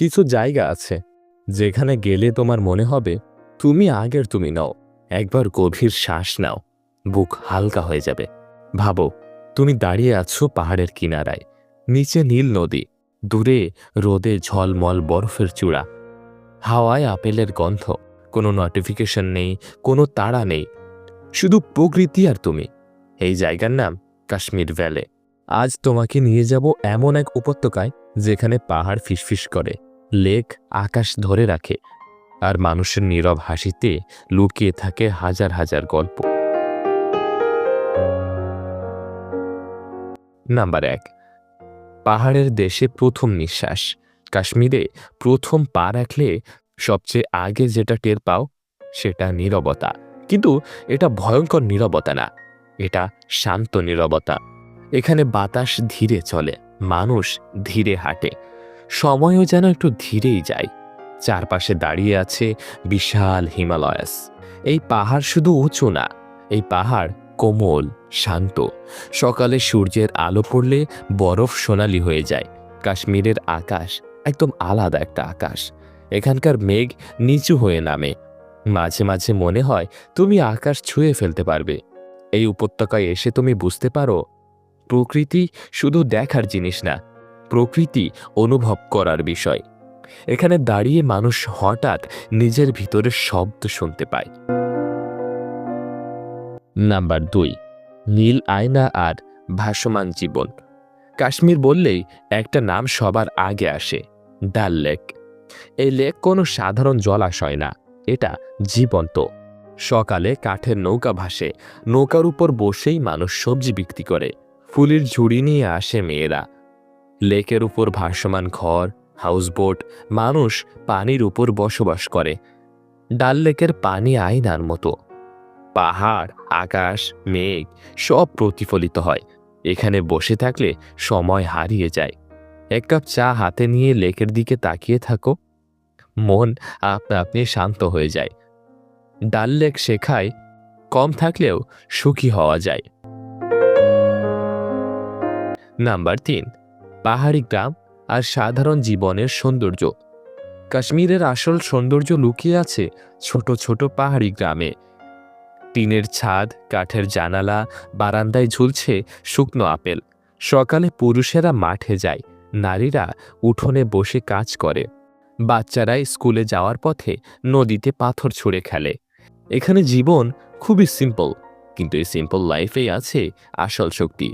কিছু জায়গা আছে। যেখানে গেলে তোমার মনে হবে, তুমি আগের তুমি নাও, একবার গভীর শ্বাস নাও, বুক হালকা হয়ে যাবে। ভাবো, তুমি দাঁড়িয়ে আছো পাহাড়ের কিনারায়, নিচে নীল নদী, দূরে রোদে ঝলমল বরফের চূড়া। হাওয়ায় আপেলের গন্ধ, কোনো নোটিফিকেশন নেই, কোনো তাড়া নেই। শুধু প্রকৃতি আর তুমি। এই জায়গার নাম কাশ্মীর ভ্যালে আজ তোমাকে নিয়ে যাব এমন এক উপত্যকায়, যেখানে পাহাড় ফিসফিস করে। লেক আকাশ ধরে রাখে আর মানুষের নীরব হাসিতে লুকিয়ে থাকে হাজার হাজার গল্প। নাম্বার এক, পাহাড়ের দেশে প্রথম নিঃশ্বাস। কাশ্মীরে প্রথম পা রাখলে সবচেয়ে আগে যেটা টের পাও সেটা নীরবতা। কিন্তু এটা ভয়ঙ্কর নীরবতা না, এটা শান্ত নীরবতা। এখানে বাতাস ধীরে চলে, মানুষ ধীরে হাঁটে। সময়ও যেন একটু ধীরেই যায়। চারপাশে দাঁড়িয়ে আছে বিশাল হিমালয়াস। এই পাহাড় শুধু উঁচু না, এই পাহাড় কোমল, শান্ত। সকালে সূর্যের আলো পড়লে বরফ সোনালি হয়ে যায়। কাশ্মীরের আকাশ একদম আলাদা একটা আকাশ। এখানকার মেঘ নিচু হয়ে নামে। মাঝে মাঝে মনে হয় তুমি আকাশ ছুঁয়ে ফেলতে পারবে। এই উপত্যকায় এসে তুমি বুঝতে পারো, প্রকৃতি শুধু দেখার জিনিস না প্রকৃতি অনুভব করার বিষয়। এখানে দাঁড়িয়ে মানুষ হঠাৎ নিজের ভিতরের শব্দ শুনতে পায়। নাম্বার দুই, নীল আয়না আর ভাসমান জীবন। কাশ্মীর বললেই একটা নাম সবার আগে আসে ডাল লেক। এই লেক কোনো সাধারণ জলাশয় না, এটা জীবন্ত। সকালে কাঠের নৌকা ভাসে, নৌকার উপর বসেই মানুষ সবজি বিক্রি করে। ফুলের ঝুড়ি নিয়ে আসে মেয়েরা। লেকের উপর ভাসমান ঘর, হাউসবোট, মানুষ পানির উপর বসবাস করে। ডাল লেকের পানি আয়নার মতো। পাহাড়, আকাশ, মেঘ সব প্রতিফলিত হয়। এখানে বসে থাকলে সময় হারিয়ে যায়। এক কাপ চা হাতে নিয়ে লেকের দিকে তাকিয়ে থাকো। মন আপনা আপনি শান্ত হয়ে যায়। ডাল লেক শেখায়, কম থাকলেও সুখী হওয়া যায়। নাম্বার তিন। পাহাড়ি গ্রাম আর সাধারণ জীবনের সৌন্দর্য। কাশ্মীরের আসল সৌন্দর্য লুকিয়ে আছে ছোট ছোট পাহাড়ি গ্রামে। টিনের ছাদ, কাঠের জানালা, বারান্দায় ঝুলছে শুকনো আপেল। সকালে পুরুষেরা মাঠে যায়, নারীরা উঠোনে বসে কাজ করে। বাচ্চারা স্কুলে যাওয়ার পথে নদীতে পাথর ছুঁড়ে খেলে। এখানে জীবন খুবই সিম্পল কিন্তু এই সিম্পল লাইফেই আছে আসল শক্তি।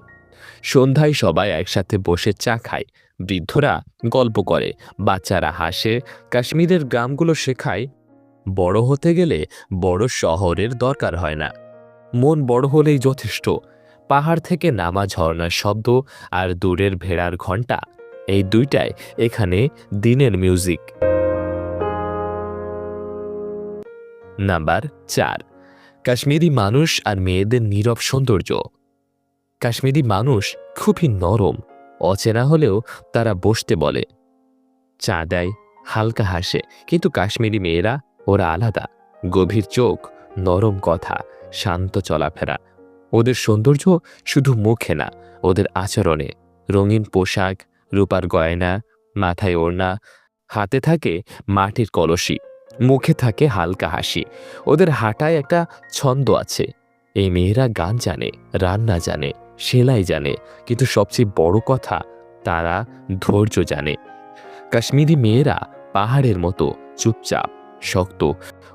সন্ধ্যায় সবাই একসাথে বসে চা খায়। বৃদ্ধরা গল্প করে, বাচ্চারা হাসে, কাশ্মীরের গ্রামগুলো শেখায়। বড় হতে গেলে বড় শহরের দরকার হয় না। মন বড় হলেই যথেষ্ট। পাহাড় থেকে নামা ঝর্ণার শব্দ আর দূরের ভেড়ার ঘণ্টা, এই দুইটাই এখানে দিনের মিউজিক। নাম্বার চার, কাশ্মীরি মানুষ আর মেয়েদের নীরব সৌন্দর্য। কাশ্মীরি মানুষ খুবই নরম, অচেনা হলেও তারা বসতে বলে। চা দেয় হালকা হাসে, কিন্তু কাশ্মীরি মেয়েরা, ওরা আলাদা। গভীর চোখ, নরম কথা, শান্ত চলাফেরা। ওদের সৌন্দর্য শুধু মুখে না, ওদের আচরণে। রঙিন পোশাক, রূপার গয়না, মাথায় ওড়না, হাতে থাকে মাটির কলসি, মুখে থাকে হালকা হাসি। ওদের হাঁটায় একটা ছন্দ আছে। এই মেয়েরা গান জানে, রান্না জানে। সেলাই জানে, কিন্তু সবচেয়ে বড় কথা, তারা ধৈর্য জানে। কাশ্মীরি মেয়েরা পাহাড়ের মতো চুপচাপ, শক্ত।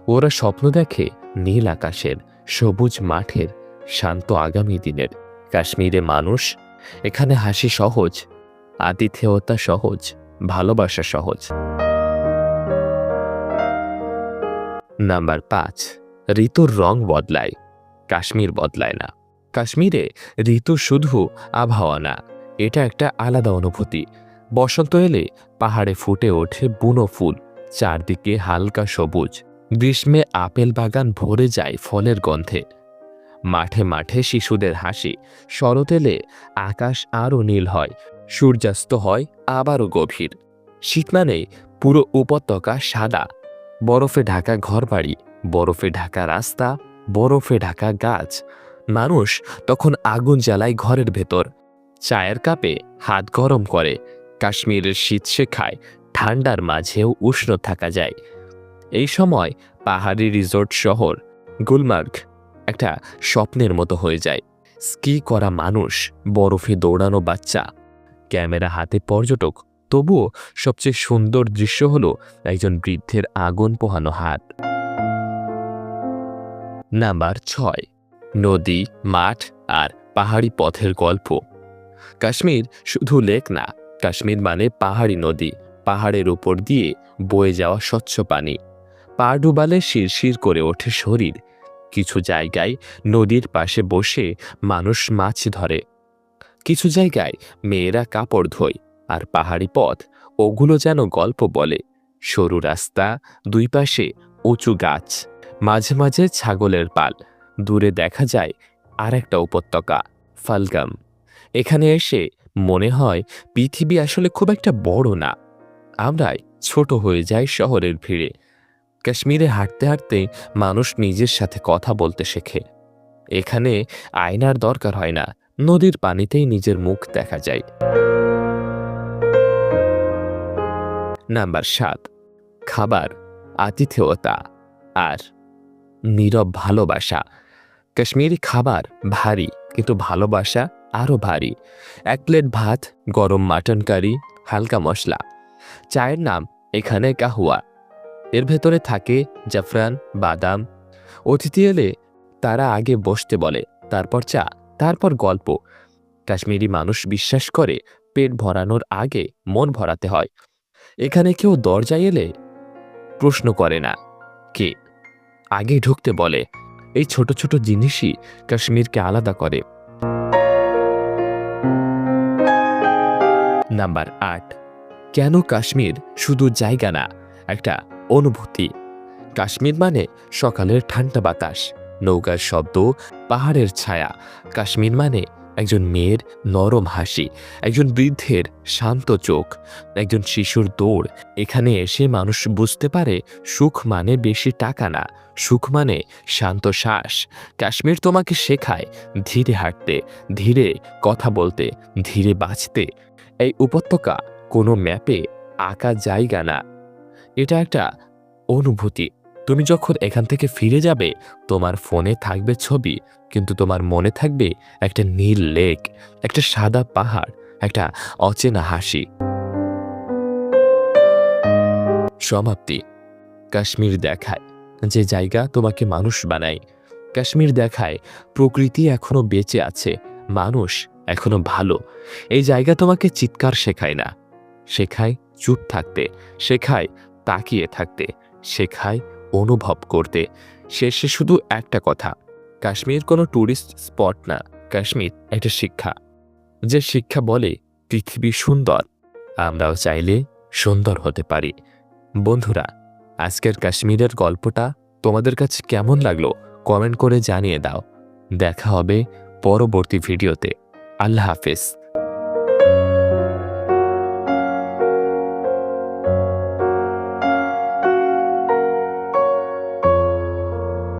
ওরা স্বপ্ন দেখে নীল আকাশের, সবুজ মাঠের, শান্ত আগামী দিনের। কাশ্মীরে মানুষ, এখানে হাসি সহজ, আতিথেয়তা সহজ, ভালোবাসা সহজ। নাম্বার পাঁচ, ঋতুর রং বদলায়, কাশ্মীর বদলায় না। কাশ্মীরে ঋতু শুধু আবহাওয়া না, এটা একটা আলাদা অনুভূতি। বসন্ত এলে পাহাড়ে ফুটে ওঠে বুনো ফুল, চারদিকে হালকা সবুজ। গ্রীষ্মে আপেল বাগান ভরে যায় ফলের গন্ধে। মাঠে মাঠে শিশুদের হাসি, শরৎ এলে আকাশ আরও নীল হয়, সূর্যাস্ত হয় আবারও গভীর। শীত মানে পুরো উপত্যকা সাদা। বরফে ঢাকা ঘরবাড়ি, বরফে ঢাকা রাস্তা, বরফে ঢাকা গাছ মানুষ তখন আগুন জ্বালায় ঘরের ভেতর। চায়ের কাপে হাত গরম করে, কাশ্মীরের শীত শেখায়, ঠান্ডার মাঝেও উষ্ণ থাকা যায়। এই সময় পাহাড়ি রিসোর্ট শহর, গুলমার্গ একটা স্বপ্নের মতো হয়ে যায়। স্কি করা মানুষ, বরফে দৌড়ানো বাচ্চা। ক্যামেরা হাতে পর্যটক, তবুও সবচেয়ে সুন্দর দৃশ্য হল একজন বৃদ্ধের আগুন পোহানো হাত। নাম্বার ছয়। নদী, মাঠ আর পাহাড়ি পথের গল্প। কাশ্মীর শুধু লেক না, কাশ্মীর মানে পাহাড়ি নদী, পাহাড়ের উপর দিয়ে বয়ে যাওয়া স্বচ্ছ পানি। পা ডুবালে শিরশির করে ওঠে শরীর। কিছু জায়গায় নদীর পাশে বসে মানুষ মাছ ধরে। কিছু জায়গায় মেয়েরা কাপড় ধোয় আর পাহাড়ি পথ ওগুলো যেন গল্প বলে। সরু রাস্তা, দুই পাশে উঁচু গাছ, মাঝে মাঝে ছাগলের পাল। দূরে দেখা যায় আর একটা উপত্যকা, ফালগাম। এখানে এসে মনে হয় পৃথিবী আসলে খুব একটা বড় না। আমরাই ছোট হয়ে যাই শহরের ভিড়ে। কাশ্মীরে হাঁটতে হাঁটতে মানুষ নিজের সাথে কথা বলতে শেখে। এখানে আয়নার দরকার হয় না, নদীর পানিতেই নিজের মুখ দেখা যায়। নাম্বার সাত, খাবার, আতিথেয়তা আর নীরব ভালোবাসা। কাশ্মীরি খাবার ভারী, কিন্তু ভালোবাসা আরও ভারী। এক প্লেট ভাত, গরম মাটন কারি, হালকা মশলা। চায়ের নাম এখানে কাহুয়া। এর ভেতরে থাকে জাফরান, বাদাম। অতিথি এলে তারা আগে বসতে বলে, তারপর চা, তারপর গল্প। কাশ্মীরি মানুষ বিশ্বাস করে পেট ভরানোর আগে মন ভরাতে হয়। এখানে কেউ দরজায় এলে প্রশ্ন করে না। কে? আগে ঢুকতে বলে। এই ছোট ছোট জিনিসই কাশ্মীরকে আলাদা করে। নাম্বার আট। কেন কাশ্মীর শুধু জায়গা না, একটা অনুভূতি? কাশ্মীর মানে সকালের ঠান্ডা বাতাস, নৌকার শব্দ, পাহাড়ের ছায়া। কাশ্মীর মানে একজন মেয়ের নরম হাসি, একজন বৃদ্ধের শান্ত চোখ, একজন শিশুর দৌড়। এখানে এসে মানুষ বুঝতে পারে সুখ মানে বেশি টাকা না, সুখ মানে শান্ত শ্বাস। কাশ্মীর তোমাকে শেখায় ধীরে হাঁটতে, ধীরে কথা বলতে, ধীরে বাঁচতে। এই উপত্যকা কোনো ম্যাপে আঁকা জায়গা না। এটা একটা অনুভূতি। তুমি যখন এখান থেকে ফিরে যাবে, তোমার ফোনে থাকবে ছবি, কিন্তু তোমার মনে থাকবে একটা নীল লেক, একটা সাদা পাহাড়, একটা অচেনা হাসি। সমাপ্তি। কাশ্মীর দেখায়। যে জায়গা তোমাকে মানুষ বানায়। কাশ্মীর দেখায়, প্রকৃতি এখনও বেঁচে আছে, মানুষ এখনও ভালো। এই জায়গা তোমাকে চিৎকার শেখায় না। শেখায় চুপ থাকতে, শেখায় তাকিয়ে থাকতে, শেখায় অনুভব করতে। শেষে শুধু একটা কথা, কাশ্মীর কোনো ট্যুরিস্ট স্পট না, কাশ্মীর একটা শিক্ষা। যে শিক্ষা বলে পৃথিবী সুন্দর, আমরাও চাইলে সুন্দর হতে পারি। বন্ধুরা, আজকের কাশ্মীরের গল্পটা তোমাদের কাছে কেমন লাগল কমেন্ট করে জানিয়ে দাও। দেখা হবে পরবর্তী ভিডিওতে। আল্লাহ হাফেজ।